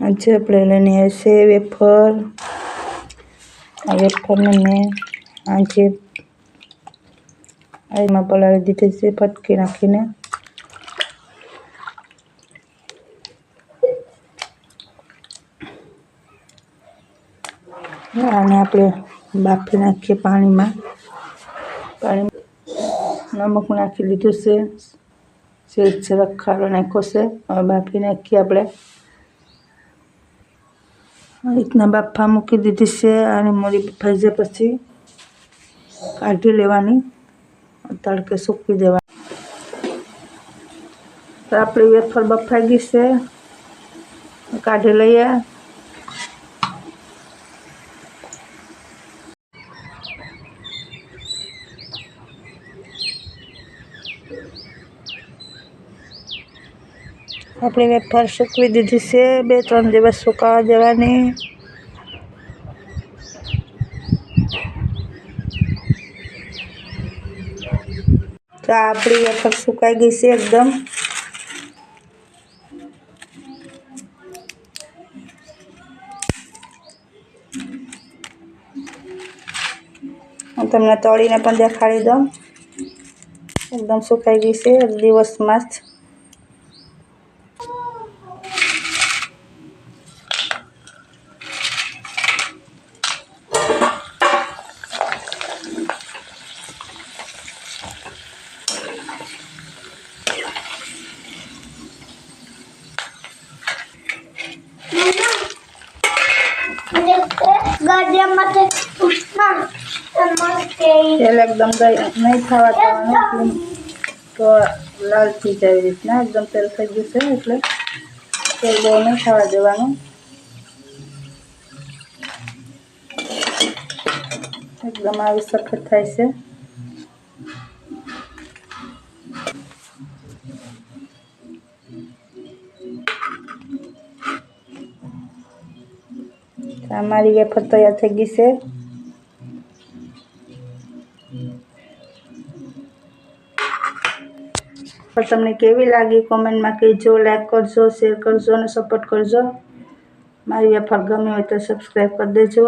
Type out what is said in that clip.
આજે આપણે લઈને આવ્યા છે વેફર. આ વેફરને મેં આજે એમાં પલાળી દીધી છે ફટકી નાખીને. આને આપણે બાફી નાખીએ પાણીમાં. પાણી નમક નાખી લીધું છે. સેજ જરાક ખારો નાખ્યો છે. હવે બાફી નાખીએ આપણે. આ રીતના બાફા મૂકી દીધી છે અને મોરી બફાઈ જાય પછી કાઢી લેવાની તડકે સૂકવી દેવાની તો આપણી વેફર બફાઈ ગઈ છે કાઢી લઈએ આપણી વેફર સૂકવી દીધી છે. બે, ત્રણ દિવસ સુકાવા દેવાની. તો આપણી વેફર સુકાઈ ગઈ છે એકદમ. હું તમને તળીને પણ દેખાડી દઉં. એકદમ સુકાઈ ગઈ છે. એક મસ્ત. તેલ એકદમ ગઈ નહીં થવા દેવાનું તો લાલ થઈ જાય એવી રીતના એકદમ તેલ થઈ ગયું છે એટલે તેલ બહુ નહીં થવા દેવાનું એકદમ આવી સફેદ થાય છે અમારી વેફર તૈયાર થઈ ગઈ છે. પણ તમને કેવી લાગી કોમેન્ટમાં કહેજો લાઈક કરજો શેર કરજો અને સપોર્ટ કરજો. મારી વેફર ગમી હોય તો સબસ્ક્રાઈબ કરી દેજો.